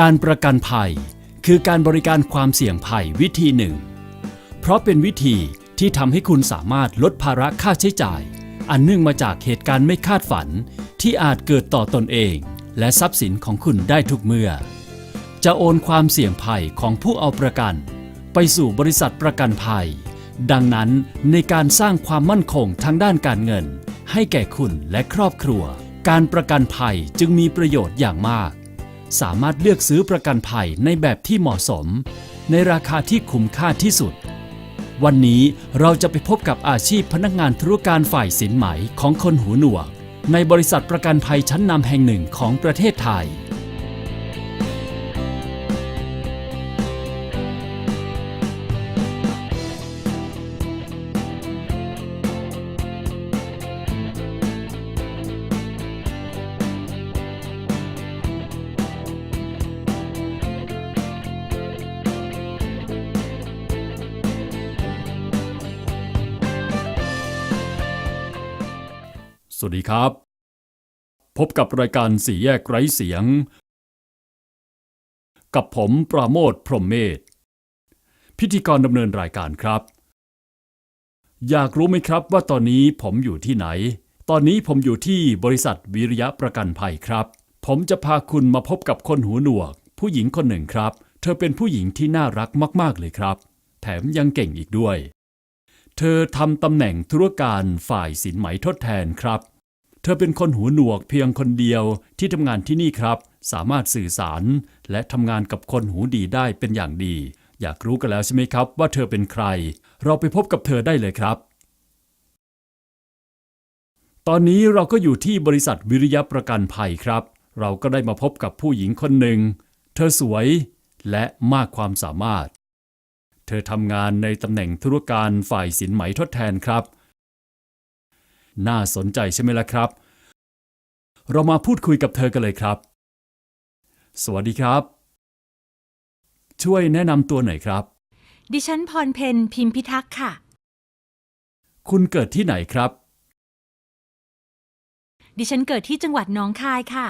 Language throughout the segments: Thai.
การประกันภัย คือการบริการความเสี่ยงภัยวิธีหนึ่ง เพราะเป็นวิธีที่ทำให้คุณสามารถลดภาระค่าใช้จ่าย อันเนื่องมาจากเหตุการณ์ไม่คาดฝันที่อาจเกิดต่อตนเอง และทรัพย์สินของคุณได้ทุกเมื่อ จะโอนความเสี่ยงภัยของผู้เอาประกัน ไปสู่บริษัทประกันภัย ดังนั้นในการสร้างความมั่นคงทางด้านการเงิน ให้แก่คุณและครอบครัว การประกันภัยจึงมีประโยชน์อย่างมาก สามารถเลือกซื้อประกันภัยในแบบที่เหมาะสม ในราคาที่คุ้มค่าที่สุด วันนี้เราจะไปพบกับอาชีพพนักงานธุรการฝ่ายสินไหมของคนหูหนวก ในบริษัทประกันภัยชั้นนำแห่งหนึ่งของประเทศไทย วัสดีครับ พบกับรายการสี่แยกไร้เสียง กับผมปราโมทพรหมเมธพิธีกรดำเนินรายการครับ อยากรู้ไหมครับว่าตอนนี้ผมอยู่ที่ไหน ตอนนี้ผมอยู่ที่บริษัทวิริยะประกันภัยครับ ผมจะพาคุณมาพบกับคนหูหนวก ผู้หญิงคนหนึ่งครับ เธอเป็นผู้หญิงที่น่ารักมาก ๆ เลยครับ แถมยังเก่งอีกด้วยเธอทำตำแหน่งธุรการฝ่ายสินไหมทดแทนครับ เธอเป็นคนหูหนวกเพียงคนเดียวที่ทำงานที่นี่ครับ สามารถสื่อสาร และทำงานกับคนหูดีได้เป็นอย่างดี อยากรู้กันแล้วใช่ไหมครับ ว่าเธอเป็นใคร เราไปพบกับเธอได้เลยครับ ตอนนี้เราก็อยู่ที่บริษัทวิริยะประกันภัยครับ เราก็ได้มาพบกับผู้หญิงคนหนึ่ง เธอสวยและมากความสามารถ เธอทำงานในตำแหน่งธุรการฝ่ายสินไหมทดแทนครับ น่าสนใจใช่ไหมล่ะครับ เรามาพูดคุยกับเธอกันเลยครับ สวัสดีครับ ช่วยแนะนำตัวหน่อยครับ ดิฉันพรเพนพิมพิทักษ์ค่ะ คุณเกิดที่ไหนครับ ดิฉันเกิดที่จังหวัดหนองคายค่ะ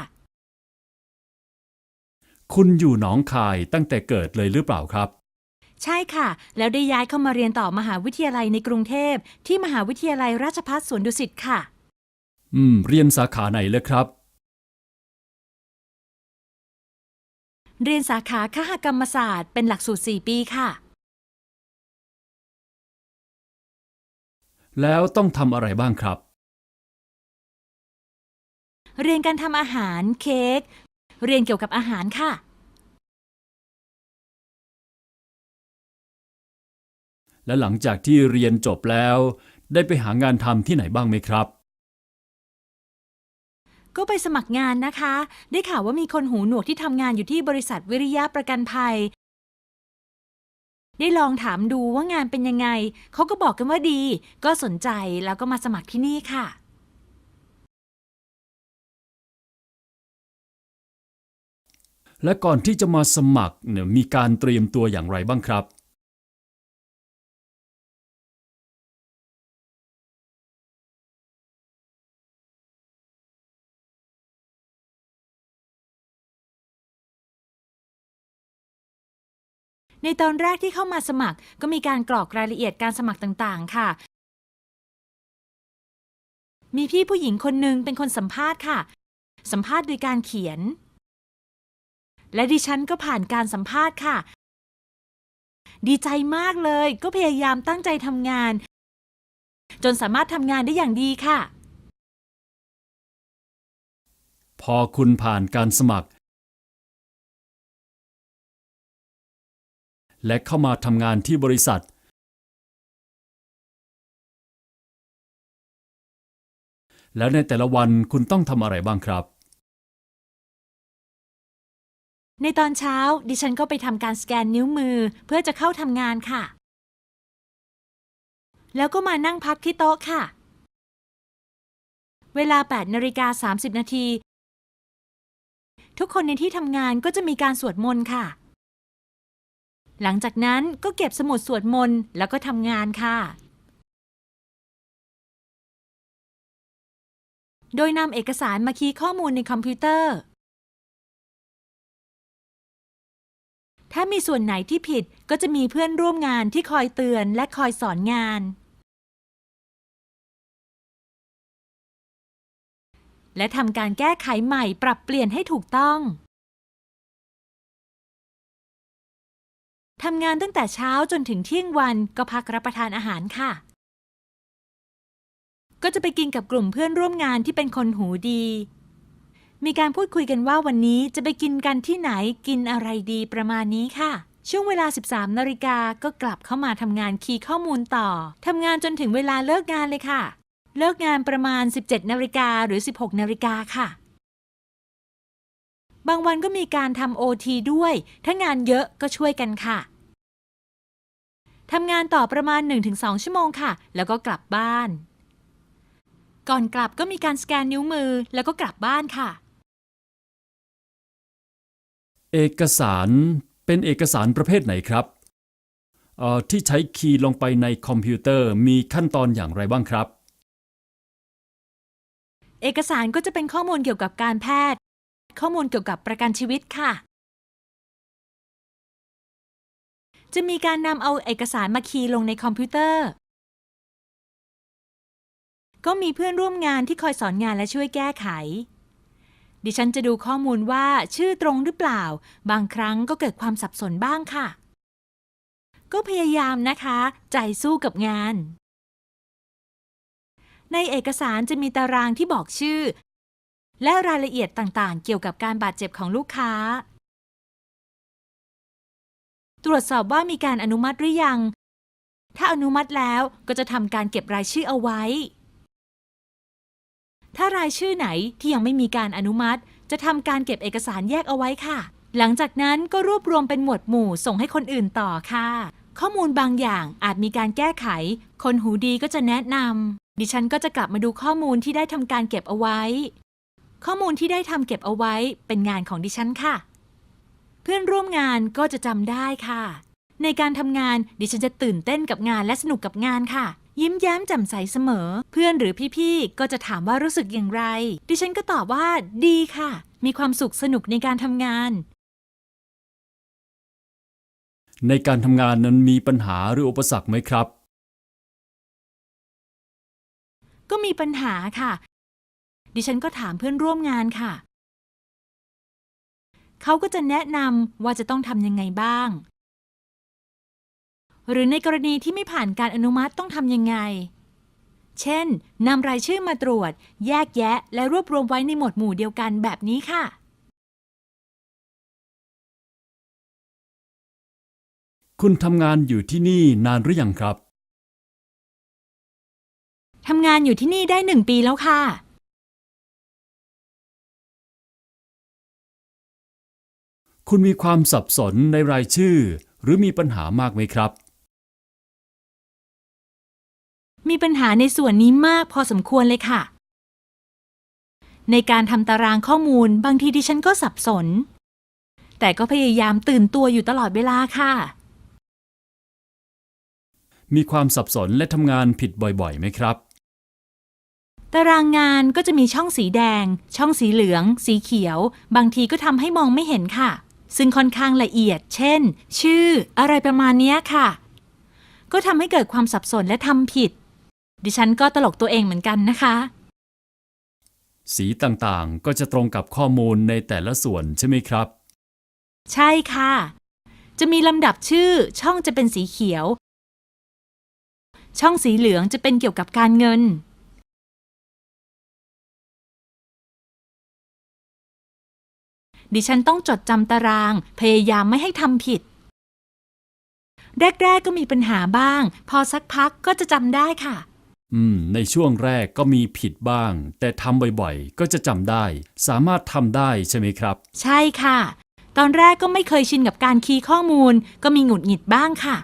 คุณอยู่หนองคายตั้งแต่เกิดเลยหรือเปล่าครับ ใช่ค่ะ แล้วได้ย้ายเข้ามาเรียนต่อมหาวิทยาลัยในกรุงเทพ ที่มหาวิทยาลัยราชภัฏสวนดุสิตค่ะ อืม เรียนสาขาไหนเลยครับ เรียนสาขาคหกรรมศาสตร์เป็นหลักสูตร 4 ปีค่ะ แล้วต้องทำอะไรบ้างครับ เรียนการทำอาหารเค้ก เรียนเกี่ยวกับอาหารค่ะ และหลังจากที่เรียนจบแล้ว ได้ไปหางานทำที่ไหนบ้างไหมครับ ก็ไปสมัครงานนะคะ ได้ข่าวว่ามีคนหูหนวกที่ทำงานอยู่ที่บริษัทวิริยะประกันภัย ได้ลองถามดูว่างานเป็นยังไง เขาก็บอกกันว่าดี ก็สนใจแล้วก็มาสมัครที่นี่ค่ะ และก่อนที่จะมาสมัครเนี่ยมีการเตรียมตัวอย่างไรบ้างครับ ในตอนแรกที่เข้ามาสมัคร ก็มีการกรอกรายละเอียดการสมัครต่างๆ ค่ะ มีพี่ผู้หญิงคนหนึ่งเป็นคนสัมภาษณ์ค่ะ สัมภาษณ์โดยการเขียน และดิฉันก็ผ่านการสัมภาษณ์ค่ะ ดีใจมากเลย ก็พยายามตั้งใจทำงาน จนสามารถทำงานได้อย่างดีค่ะ พอคุณผ่านการสมัคร และเข้ามาทำงานที่บริษัท แล้วในแต่ละวันคุณต้องทำอะไรบ้างครับ ในตอนเช้าดิฉันก็ไปทำการสแกนนิ้วมือเพื่อจะเข้าทำงานค่ะ แล้วก็มานั่งพักที่โต๊ะค่ะ เวลา8นาฬิกา30นาทีทุกคนในที่ทำงานก็จะมีการสวดมนต์ค่ะ หลังจากนั้นก็เก็บสมุดสวดมนต์แล้วก็ทำงานค่ะ โดยนำเอกสารมาคีย์ข้อมูลในคอมพิวเตอร์ ถ้ามีส่วนไหนที่ผิดก็จะมีเพื่อนร่วมงานที่คอยเตือนและคอยสอนงาน และทำการแก้ไขใหม่ปรับเปลี่ยนให้ถูกต้อง ทำงานตั้งแต่เช้าจนถึงเที่ยงวันก็พักรับประทานอาหารค่ะ ก็จะไปกินกับกลุ่มเพื่อนร่วมงานที่เป็นคนหูดี มีการพูดคุยกันว่าวันนี้จะไปกินกันที่ไหนกินอะไรดีประมาณนี้ค่ะ ช่วงเวลา 13นาฬิกาก็กลับเข้ามาทำงานคีย์ข้อมูลต่อทำงานจนถึงเวลาเลิกงานเลยค่ะ เลิกงานประมาณ 17นาฬิกาหรือ 16นาฬิกาค่ะ บางวันก็มีการทำโอทีด้วย ถ้างานเยอะก็ช่วยกันค่ะทำงานต่อประมาณ 1-2 ชั่วโมงค่ะ แล้วก็กลับบ้าน ก่อนกลับก็มีการสแกนนิ้วมือแล้วก็กลับบ้านค่ะ เอกสารเป็นเอกสารประเภทไหนครับเอ่อที่ใช้คีย์ลงไปในคอมพิวเตอร์มีขั้นตอนอย่างไรบ้างครับ เอกสารก็จะเป็นข้อมูลเกี่ยวกับการแพทย์ ข้อมูลเกี่ยวกับประกันชีวิตค่ะ จะมีการนำเอาเอกสารมาคีย์ลงในคอมพิวเตอร์ ก็มีเพื่อนร่วมงานที่คอยสอนงานและช่วยแก้ไข ดิฉันจะดูข้อมูลว่าชื่อตรงหรือเปล่า บางครั้งก็เกิดความสับสนบ้างค่ะ ก็พยายามนะคะ ใจสู้กับงานในเอกสารจะมีตารางที่บอกชื่อ และรายละเอียดต่างๆ เกี่ยวกับการบาดเจ็บของลูกค้า ตรวจสอบว่ามีการอนุมัติหรือยัง ถ้าอนุมัติแล้วก็จะทำการเก็บรายชื่อเอาไว้ ถ้ารายชื่อไหนที่ยังไม่มีการอนุมัติ จะทำการเก็บเอกสารแยกเอาไว้ค่ะ หลังจากนั้นก็รวบรวมเป็นหมวดหมู่ส่งให้คนอื่นต่อค่ะ ข้อมูลบางอย่างอาจมีการแก้ไข คนหูดีก็จะแนะนำดิฉันก็จะกลับมาดูข้อมูลที่ได้ทำการเก็บเอาไว้ ข้อมูลที่ได้ทำเก็บเอาไว้เป็นงานของดิฉันค่ะ เพื่อนร่วมงานก็จะจำได้ค่ะ ในการทำงานดิฉันจะตื่นเต้นกับงานและสนุกกับงานค่ะ ยิ้มแย้มแจ่มใสเสมอ เพื่อนหรือพี่ๆก็จะถามว่ารู้สึกอย่างไร ดิฉันก็ตอบว่า ดีค่ะ มีความสุขสนุกในการทำงาน ในการทำงานนั้นมีปัญหาหรืออุปสรรคไหมครับ ก็มีปัญหาค่ะ ดิฉันก็ถามเพื่อนร่วมงานค่ะ เขาก็จะแนะนำว่าจะต้องทำยังไงบ้าง หรือในกรณีที่ไม่ผ่านการอนุมัติต้องทำยังไง เช่นนำรายชื่อมาตรวจ แยกแยะ และรวบรวมไว้ในหมวดหมู่เดียวกันแบบนี้ค่ะ คุณทำงานอยู่ที่นี่นานหรือยังครับ ทำงานอยู่ที่นี่ได้หนึ่งปีแล้วค่ะ คุณมีความสับสนในรายชื่อ หรือมีปัญหามากไหมครับ มีปัญหาในส่วนนี้มากพอสมควรเลยค่ะ ในการทำตารางข้อมูลบางทีดิฉันก็สับสน แต่ก็พยายามตื่นตัวอยู่ตลอดเวลาค่ะ มีความสับสนและทำงานผิดบ่อยๆไหมครับ ตารางงานก็จะมีช่องสีแดง ช่องสีเหลือง สีเขียว บางทีก็ทำให้มองไม่เห็นค่ะ ซึ่งค่อนข้างละเอียด เช่น ชื่ออะไรประมาณเนี้ยค่ะ ก็ทำให้เกิดความสับสนและทำผิด ดิฉันก็ตลกตัวเองเหมือนกันนะคะ สีต่างๆ ก็จะตรงกับข้อมูลในแต่ละส่วนใช่ไหมครับ ใช่ค่ะ จะมีลำดับชื่อช่องจะเป็นสีเขียว ช่องสีเหลืองจะเป็นเกี่ยวกับการเงิน ดิฉันต้องจดจำตาราง พยายามไม่ให้ทำผิด แรก ๆ ก็มีปัญหาบ้าง พอสักพักก็จะจำได้ค่ะ อืม ในช่วงแรกก็มีผิดบ้าง แต่ทำบ่อยๆ ก็จะจำได้ สามารถทำได้ใช่ไหมครับ ใช่ค่ะ ตอนแรกก็ไม่เคยชินกับการคีย์ข้อมูล ก็มีหงุดหงิดบ้างค่ะ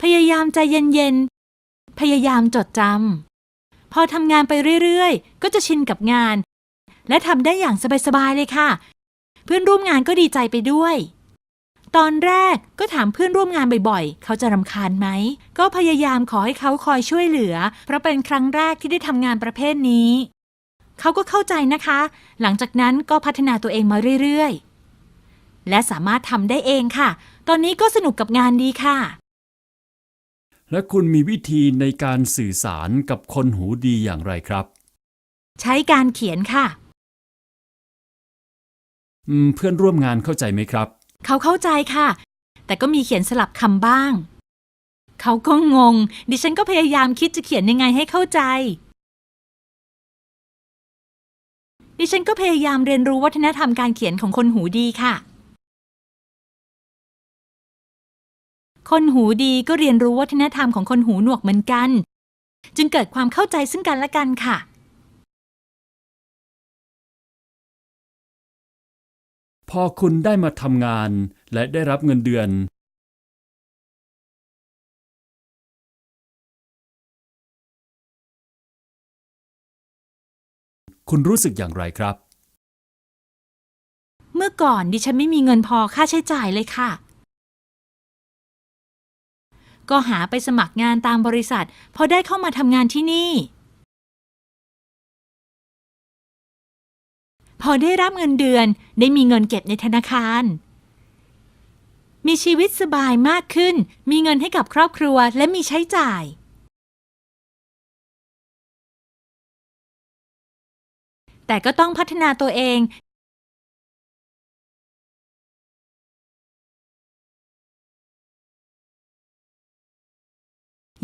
พยายามใจเย็นๆ พยายามจดจำพอทำงานไปเรื่อยๆ ก็จะชินกับงาน และทำได้อย่างสบายๆเลยค่ะ เพื่อนร่วมงานก็ดีใจไปด้วย ตอนแรกก็ถามเพื่อนร่วมงานบ่อยๆ เขาจะรำคาญไหม ก็พยายามขอให้เขาคอยช่วยเหลือ เพราะเป็นครั้งแรกที่ได้ทำงานประเภทนี้ เขาก็เข้าใจนะคะ หลังจากนั้นก็พัฒนาตัวเองมาเรื่อยๆ และสามารถทำได้เองค่ะ ตอนนี้ก็สนุกกับงานดีค่ะและคุณมีวิธีในการสื่อสารกับคนหูดีอย่างไรครับ ใช้การเขียนค่ะ อืมเพื่อนร่วมงานเข้าใจไหมครับ เขาเข้าใจค่ะ แต่ก็มีเขียนสลับคำบ้าง เขาก็งง ดิฉันก็พยายามคิดจะเขียนยังไงให้เข้าใจ ดิฉันก็พยายามเรียนรู้วัฒนธรรมการเขียนของคนหูดีค่ะ คนหูดีก็เรียนรู้วัฒนธรรมของคนหูหนวกเหมือนกัน จึงเกิดความเข้าใจซึ่งกันและกันค่ะ พอคุณได้มาทำงานและได้รับเงินเดือน คุณรู้สึกอย่างไรครับ เมื่อก่อนดิฉันไม่มีเงินพอค่าใช้จ่ายเลยค่ะ ก็หาไปสมัครงานตามบริษัท พอได้เข้ามาทำงานที่นี่ พอได้รับเงินเดือนได้มีเงินเก็บในธนาคาร มีชีวิตสบายมากขึ้น มีเงินให้กับครอบครัวและมีใช้จ่าย แต่ก็ต้องพัฒนาตัวเอง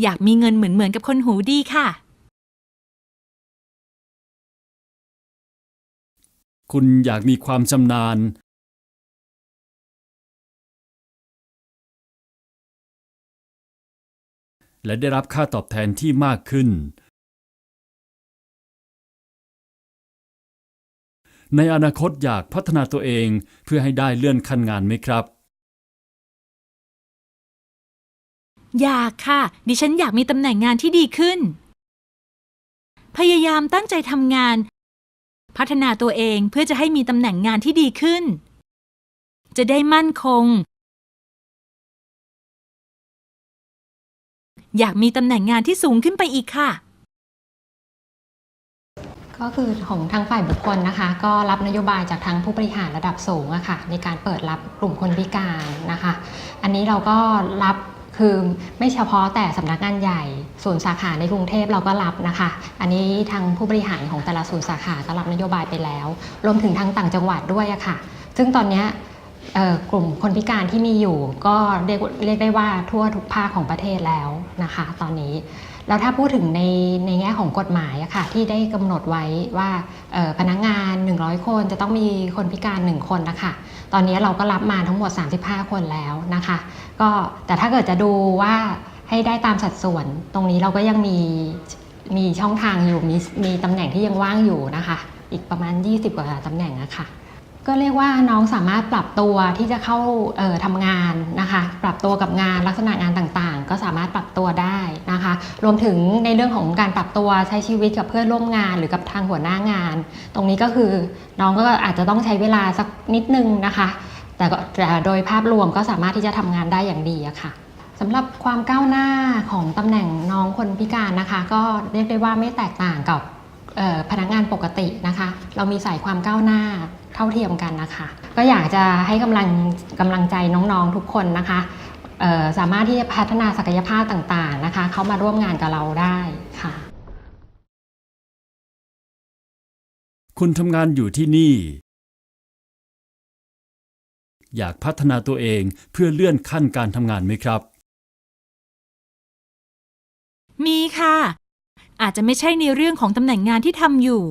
อยากมีเงินเหมือนเหมือนกับคนหูดีค่ะ คุณอยากมีความชำนาญและได้รับค่าตอบแทนที่มากขึ้น ในอนาคตอยากพัฒนาตัวเองเพื่อให้ได้เลื่อนขั้นงานไหมครับ อยากค่ะ ดิฉันอยากมีตำแหน่งงานที่ดีขึ้น พยายามตั้งใจทำงาน พัฒนาตัวเองเพื่อจะให้มีตำแหน่งงานที่ดีขึ้น จะได้มั่นคง อยากมีตำแหน่งงานที่สูงขึ้นไปอีกค่ะ ก็คือของทางฝ่ายบุคคลนะคะ ก็รับนโยบายจากทางผู้บริหารระดับสูงอะค่ะในการเปิดรับกลุ่มคนพิการนะคะ อันนี้เราก็รับ คือไม่เฉพาะแต่สำนักงานใหญ่ศูนย์สาขาในกรุงเทพเราก็รับนะคะ อันนี้ทางผู้บริหารของแต่ละศูนย์สาขาก็รับนโยบายไปแล้ว รวมถึงทางต่างจังหวัดด้วยอะค่ะ ซึ่งตอนนี้กลุ่มคนพิการที่มีอยู่ก็เรียกเรียกได้ว่าทั่วทุกภาคของประเทศแล้วนะคะ ตอนนี้ แล้วถ้าพูดถึงในในแง่ของกฎหมายอะค่ะที่ได้กำหนดไว้ว่าพนักงาน 100 คนจะต้องมีคนพิการ 1 คนนะคะตอนนี้เราก็รับมาทั้งหมด 35 คนแล้วนะคะ ก็แต่ถ้าเกิดจะดูว่าให้ได้ตามสัดส่วนตรงนี้เราก็ยังมีมีช่องทางอยู่มีมีตำแหน่งที่ยังว่างอยู่นะคะ อีกประมาณ 20 กว่าตำแหน่งอะค่ะ ก็เรียกว่าน้องสามารถปรับตัวที่จะเข้าออทำงานนะคะ ปรับตัวกับงานลักษณะงานต่างๆ ก็สามารถปรับตัวได้นะคะ รวมถึงในเรื่องของการปรับตัวใช้ชีวิตกับเพื่อนร่วมงาน หรือกับทางหัวหน้างาน ตรงนี้ก็คือน้องก็อาจจะต้องใช้เวลาสักนิดนึงนะคะ แต่แต่โดยภาพรวมก็สามารถที่จะทำงานได้อย่างดีอะค่ะสำหรับความก้าวหน้าของตำแหน่งน้องคนพิการนะคะ ก็เรียกได้ว่าไม่แตกต่างกับพนักงานปกตินะคะ เรามีสายความก้าวหน้า ท่าเทียมกันนะคะ ก็อยากจะให้กำลังกำลังใจน้องๆทุกคนนะคะเอ่อสามารถที่จะพัฒนาศักยภาพต่างๆนะคะ เข้ามาร่วมงานกับเราได้ค่ะ คุณทำงานอยู่ที่นี่ อยากพัฒนาตัวเองเพื่อเลื่อนขั้นการทำงานไหมครับ มีค่ะ อาจจะไม่ใช่ในเรื่องของตำแหน่งงานที่ทำอยู่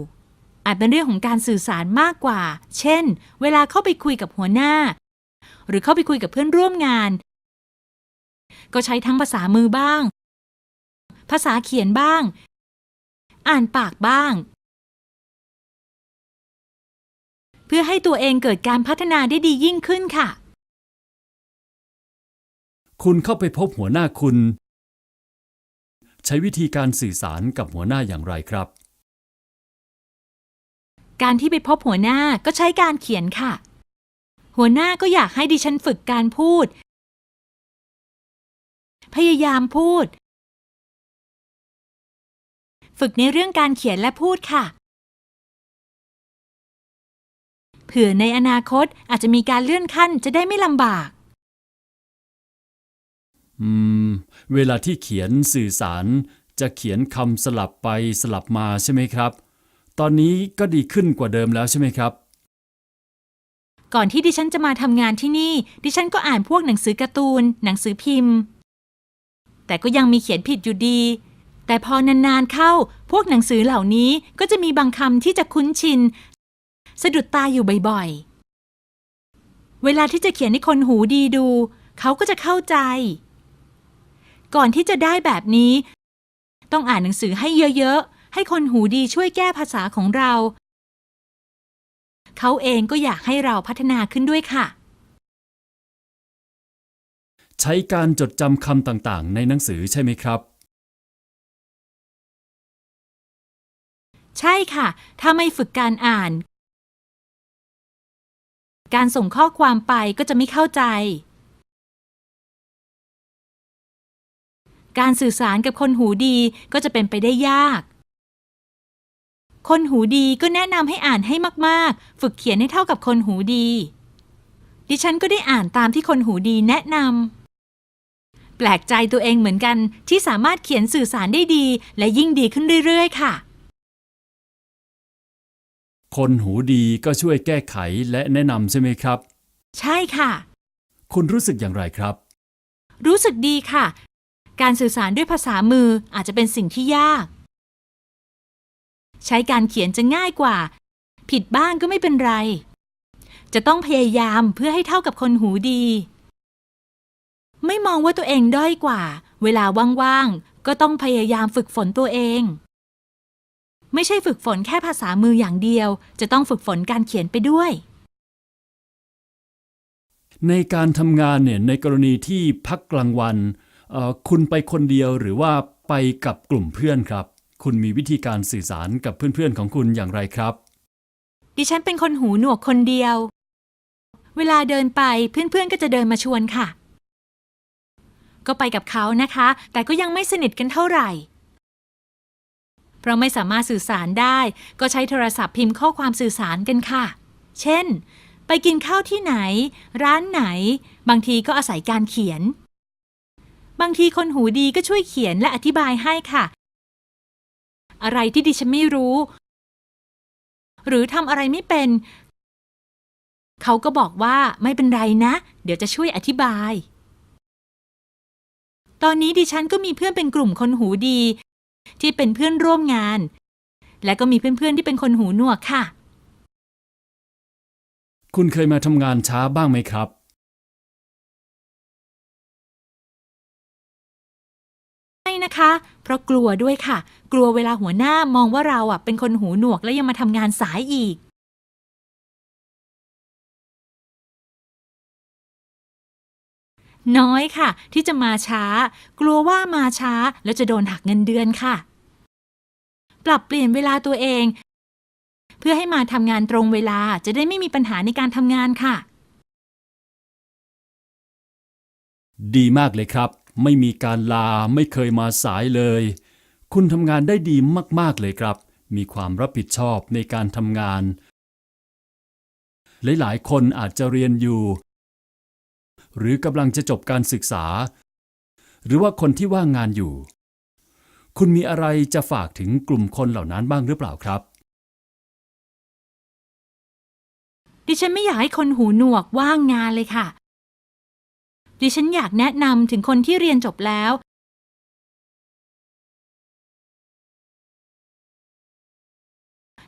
อาจเป็นเรื่องของการสื่อสารมากกว่า เช่น เวลาเข้าไปคุยกับหัวหน้า หรือเข้าไปคุยกับเพื่อนร่วมงาน ก็ใช้ทั้งภาษามือบ้าง ภาษาเขียนบ้าง อ่านปากบ้าง เพื่อให้ตัวเองเกิดการพัฒนาได้ดียิ่งขึ้นค่ะ คุณเข้าไปพบหัวหน้าคุณ ใช้วิธีการสื่อสารกับหัวหน้าอย่างไรครับ การที่ไปพบหัวหน้าก็ใช้การเขียนค่ะ หัวหน้าก็อยากให้ดิฉันฝึกการพูด พยายามพูด ฝึกในเรื่องการเขียนและพูดค่ะ เผื่อในอนาคตอาจจะมีการเลื่อนขั้นจะได้ไม่ลำบาก อืม เวลาที่เขียนสื่อสาร จะเขียนคำสลับไปสลับมาใช่ไหมครับ ตอนนี้ก็ดีขึ้นกว่าเดิมแล้วใช่ไหมครับ ก่อนที่ดิฉันจะมาทำงานที่นี่ ดิฉันก็อ่านพวกหนังสือการ์ตูน หนังสือพิมพ์ แต่ก็ยังมีเขียนผิดอยู่ดี แต่พอนานๆเข้า พวกหนังสือเหล่านี้ก็จะมีบางคำที่จะคุ้นชิน สะดุดตาอยู่บ่อยๆ เวลาที่จะเขียนให้คนหูดีดู เขาก็จะเข้าใจ ก่อนที่จะได้แบบนี้ ต้องอ่านหนังสือให้เยอะๆ ให้คนหูดีช่วยแก้ภาษาของเรา เขาเองก็อยากให้เราพัฒนาขึ้นด้วยค่ะ ใช้การจดจำคำต่างๆ ในหนังสือใช่ไหมครับ ใช่ค่ะ ถ้าไม่ฝึกการอ่าน การส่งข้อความไปก็จะไม่เข้าใจ การสื่อสารกับคนหูดีก็จะเป็นไปได้ยาก คนหูดีก็แนะนำให้อ่านให้มากๆ ฝึกเขียนให้เท่ากับคนหูดี ดิฉันก็ได้อ่านตามที่คนหูดีแนะนำแปลกใจตัวเองเหมือนกันที่สามารถเขียนสื่อสารได้ดี และยิ่งดีขึ้นเรื่อยๆ ค่ะ คนหูดีก็ช่วยแก้ไขและแนะนำใช่ไหมครับ ใช่ค่ะ คุณรู้สึกอย่างไรครับ รู้สึกดีค่ะ การสื่อสารด้วยภาษามืออาจจะเป็นสิ่งที่ยาก ใช้การเขียนจะง่ายกว่า ผิดบ้างก็ไม่เป็นไร จะต้องพยายามเพื่อให้เท่ากับคนหูดี ไม่มองว่าตัวเองด้อยกว่า เวลาว่างๆ ก็ต้องพยายามฝึกฝนตัวเอง ไม่ใช่ฝึกฝนแค่ภาษามืออย่างเดียว จะต้องฝึกฝนการเขียนไปด้วย ในการทำงานเนี่ยในกรณีที่พักกลางวัน คุณไปคนเดียวหรือว่าไปกับกลุ่มเพื่อนครับ คุณมีวิธีการสื่อสารกับเพื่อนๆของคุณอย่างไรครับ ดิฉันเป็นคนหูหนวกคนเดียว เวลาเดินไปเพื่อนๆก็จะเดินมาชวนค่ะ ก็ไปกับเขานะคะ แต่ก็ยังไม่สนิทกันเท่าไหร่ เพราะไม่สามารถสื่อสารได้ ก็ใช้โทรศัพท์พิมพ์ข้อความสื่อสารกันค่ะ เช่น ไปกินข้าวที่ไหน ร้านไหน บางทีก็อาศัยการเขียนบางทีคนหูดีก็ช่วยเขียนและอธิบายให้ค่ะ อะไรที่ดิฉันไม่รู้ หรือทำอะไรไม่เป็น เขาก็บอกว่าไม่เป็นไรนะ เดี๋ยวจะช่วยอธิบาย ตอนนี้ดิฉันก็มีเพื่อนเป็นกลุ่มคนหูดี ที่เป็นเพื่อนร่วมงาน และก็มีเพื่อนๆที่เป็นคนหูหนวกค่ะ คุณเคยมาทำงานช้าบ้างไหมครับ ไม่นะคะ เพราะกลัวด้วยค่ะ กลัวเวลาหัวหน้ามองว่าเราอะเป็นคนหูหนวกและยังมาทำงานสายอีก น้อยค่ะ ที่จะมาช้า กลัวว่ามาช้าแล้วจะโดนหักเงินเดือนค่ะ ปรับเปลี่ยนเวลาตัวเอง เพื่อให้มาทำงานตรงเวลาจะได้ไม่มีปัญหาในการทำงานค่ะ ดีมากเลยครับ ไม่มีการลาไม่เคยมาสายเลย คุณทำงานได้ดีมาก ๆ เลยครับ มีความรับผิดชอบในการทำงาน หลาย ๆ คนอาจจะเรียนอยู่ หรือกำลังจะจบการศึกษา หรือว่าคนที่ว่างงานอยู่ คุณมีอะไรจะฝากถึงกลุ่มคนเหล่านั้นบ้างหรือเปล่าครับดิฉันไม่อยากให้คนหูหนวกว่างงานเลยค่ะ ดิฉันอยากแนะนำถึงคนที่เรียนจบแล้ว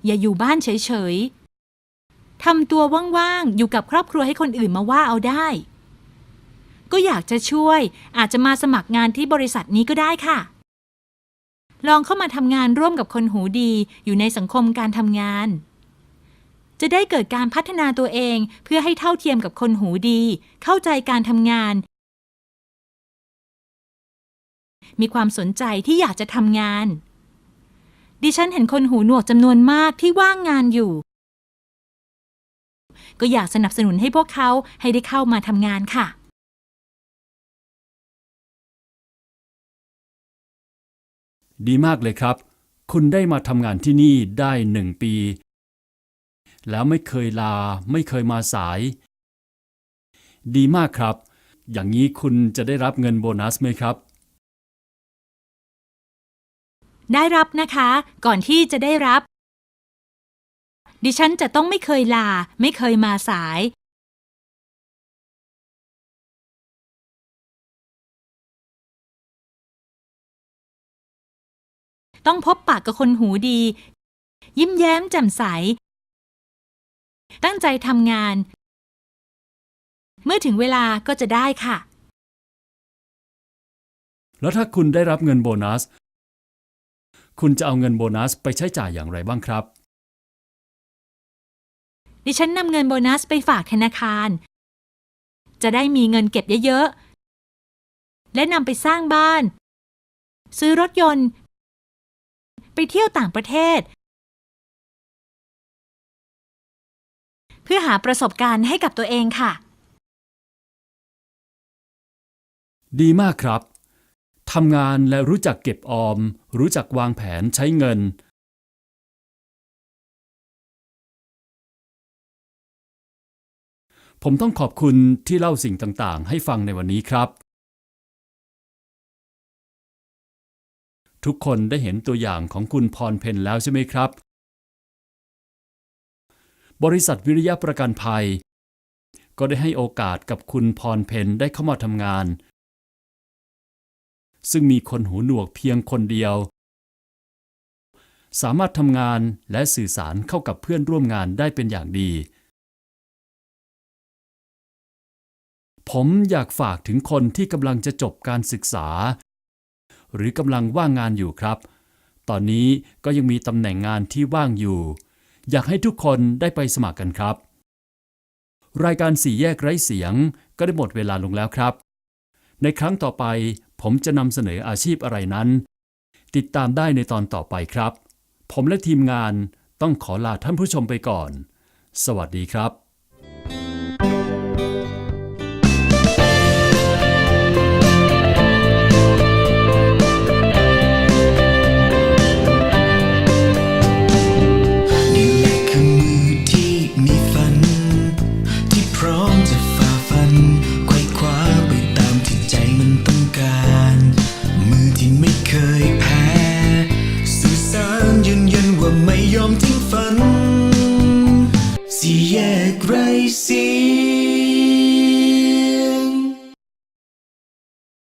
อย่าอยู่บ้านเฉยๆทำตัวว่างๆ อยู่กับครอบครัวให้คนอื่นมาว่าเอาได้ ก็อยากจะช่วยอาจจะมาสมัครงานที่บริษัทนี้ก็ได้ค่ะ ลองเข้ามาทำงานร่วมกับคนหูดีอยู่ในสังคมการทำงาน จะได้เกิดการพัฒนาตัวเอง เพื่อให้เท่าเทียมกับคนหูดี เข้าใจการทำงาน มีความสนใจที่อยากจะทำงาน ดิฉันเห็นคนหูหนวกจำนวนมากที่ว่างงานอยู่ ก็อยากสนับสนุนให้พวกเขาให้ได้เข้ามาทำงานค่ะดีมากเลยครับ คุณได้มาทำงานที่นี่ได้หนึ่งปี แล้วไม่เคยลาไม่เคยมาสาย ดีมากครับ อย่างนี้คุณจะได้รับเงินโบนัสไหมครับ ได้รับนะคะ ก่อนที่จะได้รับ ดิฉันจะต้องไม่เคยลา ไม่เคยมาสาย ต้องพบปากกับคนหูดี ยิ้มแย้มแจ่มใส ตั้งใจทำงาน เมื่อถึงเวลาก็จะได้ค่ะ แล้วถ้าคุณได้รับเงินโบนัส คุณจะเอาเงินโบนัสไปใช้จ่ายอย่างไรบ้างครับ ดิฉันนำเงินโบนัสไปฝากธนาคาร จะได้มีเงินเก็บเยอะๆ และนำไปสร้างบ้าน ซื้อรถยนต์ ไปเที่ยวต่างประเทศ พื่อหาประสบการณ์ให้กับตัวเองค่ะ ดีมากครับ ทำงานและรู้จักเก็บออม รู้จักวางแผนใช้เงิน ผมต้องขอบคุณที่เล่าสิ่งต่าง ๆ ให้ฟังในวันนี้ครับ ทุกคนได้เห็นตัวอย่างของคุณพรเพนแล้วใช่ไหมครับ บริษัทวิริยะประกันภัย ก็ได้ให้โอกาสกับคุณพรเพนได้เข้ามาทำงาน ซึ่งมีคนหูหนวกเพียงคนเดียว สามารถทำงานและสื่อสารเข้ากับเพื่อนร่วมงานได้เป็นอย่างดี ผมอยากฝากถึงคนที่กำลังจะจบการศึกษา หรือกำลังว่างงานอยู่ครับ ตอนนี้ก็ยังมีตำแหน่งงานที่ว่างอยู่ อยากให้ทุกคนได้ไปสมัครกันครับ รายการสี่แยกไร้เสียงก็ได้หมดเวลาลงแล้วครับ ในครั้งต่อไปผมจะนำเสนออาชีพอะไรนั้น ติดตามได้ในตอนต่อไปครับ ผมและทีมงานต้องขอลาท่านผู้ชมไปก่อน สวัสดีครับ